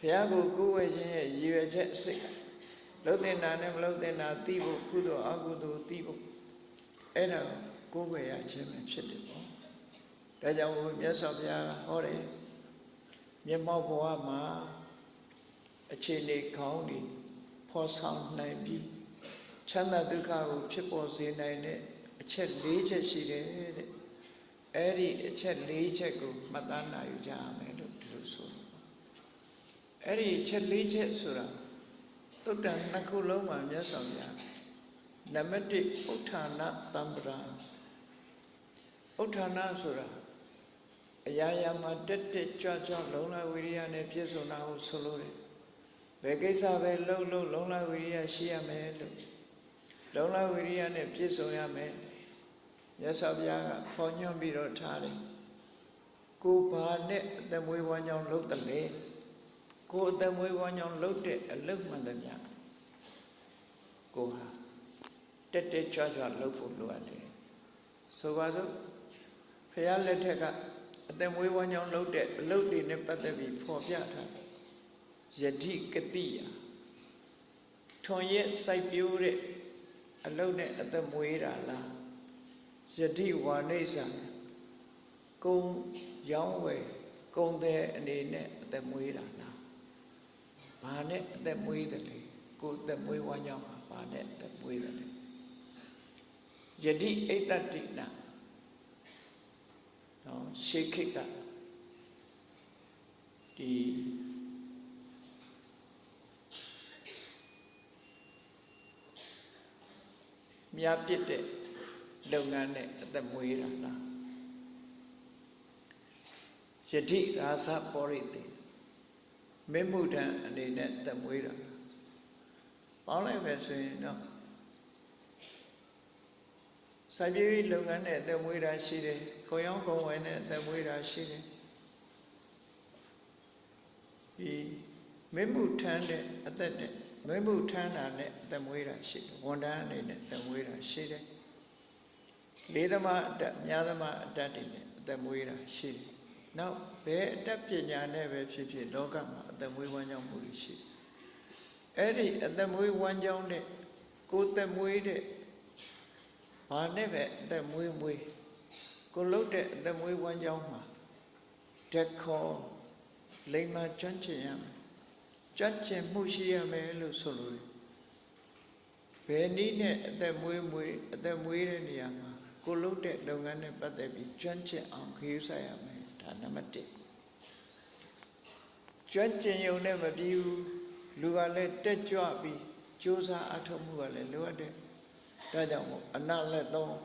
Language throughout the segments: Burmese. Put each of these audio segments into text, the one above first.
ဘုရားကိုကိုယ်ဝဲခြင်းရဲ့ရည်ရွယ်ချက်စိတ်လှုပ်တင်တာနဲ့မလှုပ်တင်တာသိဖို့ကုသိုလ်အကုသိုလ်သိဖို့အဲ့ဒါကိုယ်ဝဲရခြင်းပဲဖြစ်တယ်ပေါ့ဒါကြောင့်မို့မြတ်စွာဘုရားဟောတယ်မျက်မှောက်ဘဝမှာအခြေအနေကောင်းတွေဖော်ဆောင်နိုင်ပြီးချမ်းသာဒုက္ခကိုဖြစ်ပေါ်စေနိုင်တဲ့အချက်၄ချက်ရှိတယ်တဲ့အဲ့ဒီအချက်၄ချက်ကိုမှတ်သားနိုင်ကြရမယ်လို့ဒီလိုဆိုတယ် အဲ့ဒီအချက်၄ချက်ဆိုတာသုတ္တန်နှစ်ခုလုံးမှာမြတ်စွာဘုရားနံပါတ်1ဥဋ္ဌာဏတံပရာဥဋ္ဌာဏဆိုတာအရာရာမှာတက်တက်ကြွကြွလုံလဝိရိယနဲ့ပြည့်စုံတာကိုဆိုလို့တယ်ဘယ်ကိစ္စပဲလှုပ်လှုပ်လုံလဝိရိယရှိရမယ်လို့လုံလဝိရိယနဲ့ပြည့်စုံရမယ်မြတ်စွာဘုရားကခေါ်ညွှန်ပြီးတော့ထားတယ်ကိုယ်ဘာနဲ့အသက်မွေးဝမ်းကြောင်းလုပ်တယ်လေ ကိုယ်အသက်မွေးဝမ်းကြောင်းလုပ်တဲ့အလုပ်မှန်တယ်များကိုယ်ဟာတက်တက်ကြွကြွလုပ်ဖို့လိုအပ်တယ်ဆိုပါစို့ဖះလက်ထက်ကအသက်မွေးဝမ်းကြောင်းလုပ်တဲ့အလုပ်တွေနဲ့ပတ်သက်ပြီးဖော်ပြထားတယ်ယတိကတိယထွန်ရဲ့စိုက်ပျိုးတဲ့အလုပ်နဲ့အသက်မွေးတာလားယတိဝါနိစ္စကုံရောင်းဝယ်ကုံတဲ့အနေနဲ့အသက်မွေးတာလား ဘာနဲ့အသက်မွေးတယ်လေကိုယ်အသက်မွေးဝမ်းကြောင်းဟာဘာနဲ့အသက်မွေးတယ်လေယတိအိတ္တတိနာနော်ရှေခိကဒီမြားပြစ်တဲ့လုပ်ငန်းနဲ့အသက်မွေးတာလားယတိရာဇပောရိတိ မေမှုတံအနေနဲ့အသက်မွေးတာပေါင်းလိုက်ပဲဆိုရင်တော့စိုက်ပျိုးရေးလုပ်ငန်းနဲ့အသက်မွေးတာရှိတယ်။ကိုရောင်းကုန်ဝယ်နဲ့အသက်မွေးတာရှိတယ်။ဒီမေမှုထမ်းတဲ့အသက်နဲ့မေမှုထမ်းတာနဲ့အသက်မွေးတာရှိတယ်။ဝန်ထမ်းအနေနဲ့အသက်မွေးတာရှိတယ်။လေးသမားအတက်များသမားအတက်တွေနဲ့အသက်မွေးတာရှိတယ်။ နောက်ဘယ်အတက်ပညာနဲ့ပဲဖြစ်ဖြစ်လောကမှာအသက်မွေးဝမ်းကြောင်းမှုတွေရှိတယ်။အဲ့ဒီအသက်မွေးဝမ်းကြောင်းတဲ့ကိုယ်သက်မွေးတဲ့ဘာနဲ့ပဲအသက်မွေးမွေးကိုလုတ်တဲ့အသက်မွေးဝမ်းကြောင်းမှာတက်ခေါ်လိမ္မာကျွမ်းကျင်ရမယ်ကျွမ်းကျင်မှုရှိရမယ်လို့ဆိုလို့ဘယ်နည်းနဲ့အသက်မွေးမွေးအသက်မွေးတဲ့နေရာမှာကိုလုတ်တဲ့လုပ်ငန်းနဲ့ပတ်သက်ပြီးကျွမ်းကျင်အောင်ခရီးဆိုင်ရမယ် ဒါနံပါတ်1ကျွမ်းကျင်ရုံနဲ့မပြီးဘူးလူကလည်းတက်ကြွပြီးစူးစမ်းအထောက်မှုကလည်းလိုအပ်တယ်ဒါကြောင့်မို့အနလက်သုံး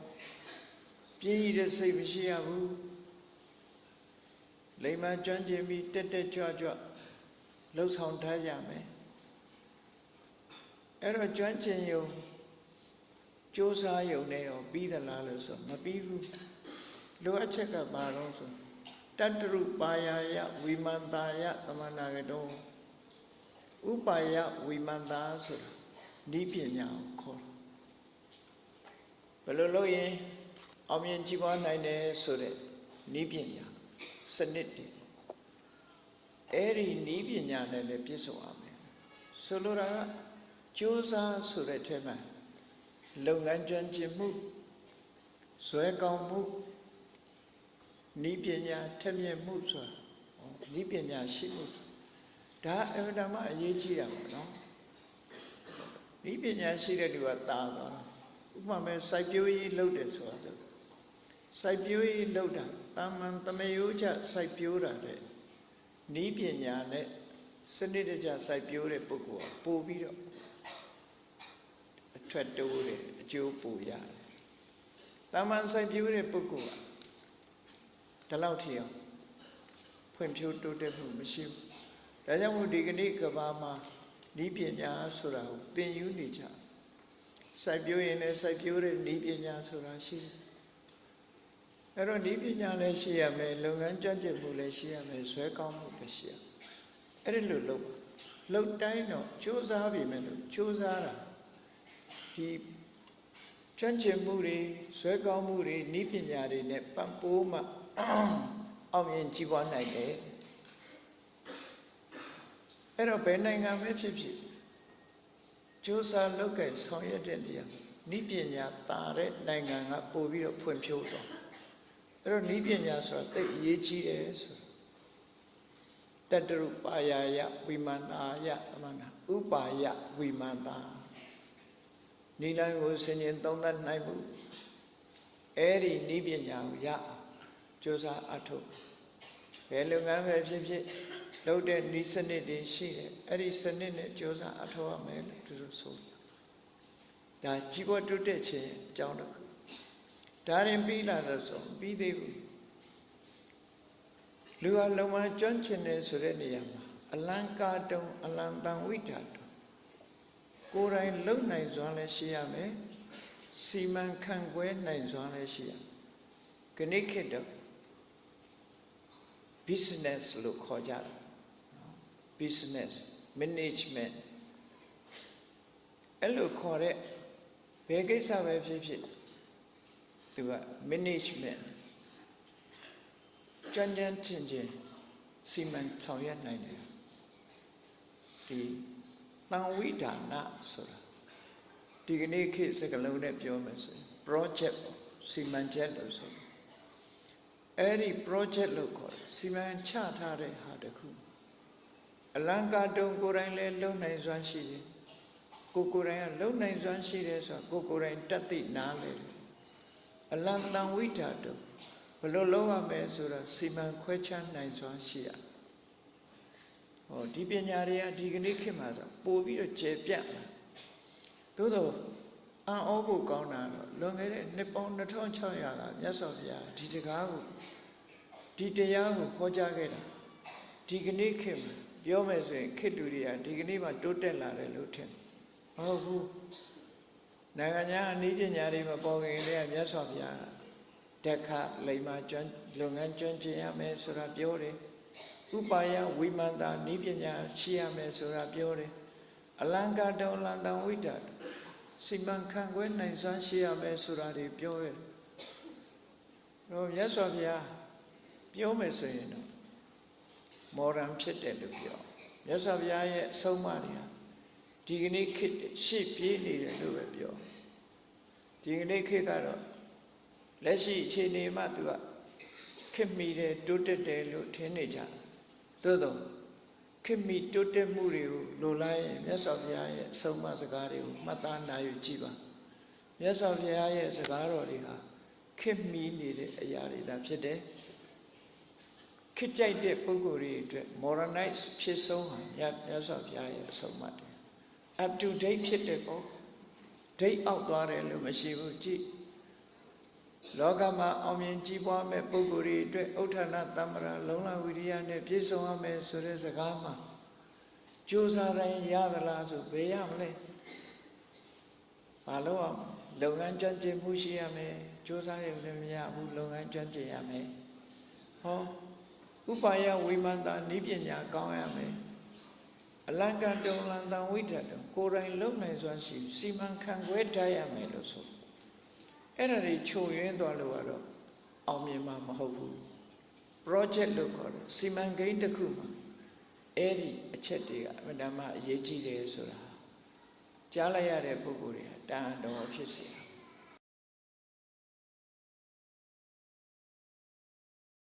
ပြည့်ရတဲ့စိတ်မရှိရဘူးလိမ္မာကျွမ်းကျင်ပြီးတက်တက်ကြွကြွလှုပ်ဆောင်ထားကြမယ်အဲ့တော့ကျွမ်းကျင်ရုံစူးစမ်းရုံနဲ့ရောပြီးသလားလို့ဆိုမပြီးဘူးလိုအပ်ချက်ကဘာလို့ဆို တတ္တရုပါယာယဝိမန္တာယသမဏဂတောဥပါယဝိမန္တာဆိုတာဤပညာကိုခေါ်တယ်ဘယ်လိုလုပ်ရင်အောင်မြင်ကြည်ပွားနိုင်တယ်ဆိုတဲ့ဤပညာစနစ်တွေအဲ့ဒီဤပညာနဲ့လည်းပြည့်စုံအောင်မယ်ဆိုလိုတာကကြိုးစားဆိုတဲ့ထဲမှာလုပ်ငန်းကျွမ်းကျင်မှုဇွဲကောင်းမှု ဤပညာထက်မြက်မှုဆိုတာဤပညာရှိမှုဒါအမှန်တမ်းအရေးကြီးတာပေါ့နော်ဤပညာရှိတဲ့သူကတာသွားဥပမာစိုက်ပျိုးရေးလုပ်တယ်ဆိုတာဆိုစိုက်ပျိုးရေးလုပ်တာတာမန်တမယိုးချစိုက်ပျိုးတာတဲ့ဤပညာနဲ့စနစ်တကျစိုက်ပျိုးတဲ့ပုဂ္ဂိုလ်ကပို့ပြီးတော့အထွက်တိုးတယ်အကျိုးပိုရတယ်တာမန်စိုက်ပျိုးတဲ့ပုဂ္ဂိုလ်က ဒီလောက်ထိအောင်ဖွံ့ဖြိုးတိုးတက်မှုမရှိဘူးဒါကြောင့်မို့ဒီကနေ့ကဘာမှာဤပညာဆိုတာကိုသင်ယူနေကြစိုက်ပျိုးရင်လည်းစိုက်ပျိုးတဲ့ဤပညာဆိုတာရှိတယ်အဲ့တော့ဤပညာလည်းရှိရမယ်လုပ်ငန်းကြွကျင်မှုလည်းရှိရမယ်ဇွဲကောင်းမှုလည်းရှိရအဲ့ဒီလိုလုပ်လုပ်တိုင်းတော့စူးစမ်းပြီမယ်လို့စူးစမ်းတာဒီကြွကျင်မှုတွေဇွဲကောင်းမှုတွေဤပညာတွေနဲ့ပံ့ပိုးမှ အောင်မြင်ကြည်ပွားနိုင်တယ်အဲ့တော့ဘယ်နိုင်ငံပဲဖြစ်ဖြစ်ကြိုးစားလုပ်ကဲဆောင်ရွက်တဲ့နေရာနိပညာတာတဲ့နိုင်ငံကပို့ပြီးတော့ဖွံ့ဖြိုးသွားအဲ့တော့နိပညာဆိုတာသိအရေးကြီးတယ်ဆိုတတ္တရုပါယာယဝိမန္တာယအမှန်တာဥပါယဝိမန္တာနိလန်ကိုဆင်ញင်သုံးသပ်နိုင်မှုအဲ့ဒီနိပညာကိုရအောင် ကြိုးစားအထုတ်ဘယ်လုပ်ငန်းပဲဖြစ်ဖြစ်လုပ်တဲ့ဤစနစ်တွေရှိတယ်အဲ့ဒီစနစ်နဲ့ကြိုးစားအထောက်ရမယ်လို့သူတို့ဆိုတယ်ဒါကြီးပွားတိုးတက်ခြင်းအကြောင်းတစ်ခုဒါရင်ပြီးလာလို့ဆိုပြီးသေးဘူးလူဟာလုံမကျွမ်းကျင်တယ်ဆိုတဲ့နေရာမှာအလံကာတုံအလံတန်ဝိတာတုံကိုယ်တိုင်လုံနိုင်စွမ်းလည်းရှိရမယ်စီမံခန့်ခွဲနိုင်စွမ်းလည်းရှိရမယ်ခဏခေတ္တ business လို့ခေါ်ကြတယ် business management အဲ့လိုခေါ်တဲ့ဘယ်ကိစ္စပဲဖြစ်ဖြစ်သူက management ကြမ်းကြမ်းချင်းချင်းစီမံဆောင်ရွက်နိုင်တယ်ဒီတန်ဝိဒါနဆိုတာဒီကနေ့ခေတ်စကားလုံးနဲ့ပြောမယ်ဆိုရင် project ပေါ့စီမံချက်လို့ဆိုတယ် အဲ့ဒီ project လို့ခေါ်တယ်စီမံချထားတဲ့ဟာတစ်ခုအလံကာတုံကိုယ်တိုင်လည်းလုံနိုင်စွမ်းရှိတယ်ကိုကိုယ်တိုင်ကလုံနိုင်စွမ်းရှိတယ်ဆိုတော့ကိုကိုယ်တိုင်တတ်သိနားလေတယ်အလံတန်ဝိတာတုံဘယ်လိုလုပ်ရမလဲဆိုတော့စီမံခွဲခြားနိုင်စွမ်းရှိရဟောဒီပညာတွေကဒီကနေ့ခေတ်မှာဆိုပို့ပြီးတော့ကျေပြန့်လာသို့တော့ အံ့ဩဖို့ကောင်းတာတော့လွန်ခဲ့တဲ့နှစ်ပေါင်း2600ကမြတ်စွာဘုရားဒီစကားကိုဒီတရားကိုဟောကြားခဲ့တာဒီကနေ့ခေတ်မှာပြောမယ်ဆိုရင်ခေတ်တူတွေကဒီကနေ့မှတိုးတက်လာတယ်လို့ထင်မဟုတ်ဘူးနိုင်ငံခြားအနည်းပညာတွေမပေါ်ခင်တည်းကမြတ်စွာဘုရားတက်ခလိမ္မာကျွမ်းလုပ်ငန်းကျွမ်းကျင်ရမယ်ဆိုတာပြောတယ်ဥပါယဝိမန္တာနည်းပညာရှိရမယ်ဆိုတာပြောတယ်အလံကာတုံလန္တံဝိတ္တ စီမံခန့်ခွဲနိုင်စွမ်းရှိရမယ်ဆိုတာတွေပြောရတယ်တော့မြတ်စွာဘုရားပြောမယ်ဆိုရင်တော့မော်ဒန်ဖြစ်တယ်လို့ပြောမြတ်စွာဘုရားရဲ့အဆုံးအမတွေဟာဒီကနေ့ခေတ်ရှေ့ပြေးနေတယ်လို့ပဲပြောဒီကနေ့ခေတ်ကတော့လက်ရှိအခြေအနေမှသူကခက်မိတယ်တိုးတက်တယ်လို့ထင်နေကြသို့တော့ ခက်မိတိုးတက်မှုတွေကိုလိုလားရင်မြတ်စွာဘုရားရဲ့အဆုံးအမစကားတွေကိုမှတ်သားနိုင်ယူကြည့်ပါမြတ်စွာဘုရားရဲ့စကားတော်တွေဟာခက်မိနေတဲ့အရာတွေသာဖြစ်တယ်ခစ်ကြိုက်တဲ့ပုဂ္ဂိုလ်တွေအတွက် modernize ဖြစ်ဆုံးဟာမြတ်မြတ်စွာဘုရားရဲ့အဆုံးအမတွေ up to date ဖြစ်တဲ့ပေါ့ date အောက်သွားတယ်လို့မရှိဘူးကြည့် လောကမှာအောင်မြင်ကြီးပွားမဲ့ပုဂ္ဂိုလ်တွေအတွက်ဥဋ္ဌာဏတမ္မရာလုံလဝိရိယနဲ့ပြည့်စုံရမယ်ဆိုတဲ့စကားမှာကြိုးစားတိုင်းရသလားဆိုဘယ်ရမလဲမလို့အောင်လုပ်ငန်းကျွမ်းကျင်မှုရှိရမယ်ကြိုးစားရုံနဲ့မရဘူးလုပ်ငန်းကျွမ်းကျင်ရမယ်ဟောဥပါယဝိမန္တာနိပညာကောင်းရမယ်အလံကတုံလံတံဝိတ္တတုံကိုယ်တိုင်လုံနိုင်စွမ်းရှိစီမံခန့်ခွဲတတ်ရမယ်လို့ဆို အဲ့ဒါတွေခြုံရင်းသွားလို့ကတော့အောင်မြင်မှာမဟုတ်ဘူး project လို့ခေါ်တယ်စီမံကိန်းတစ်ခုမှာအဲ့ဒီအချက်တွေကအမှန်တမ်းအရေးကြီးတယ်ဆိုတာကြားလိုက်ရတဲ့ပုဂ္ဂိုလ်တွေကတန်တော်ဖြစ်စေတာ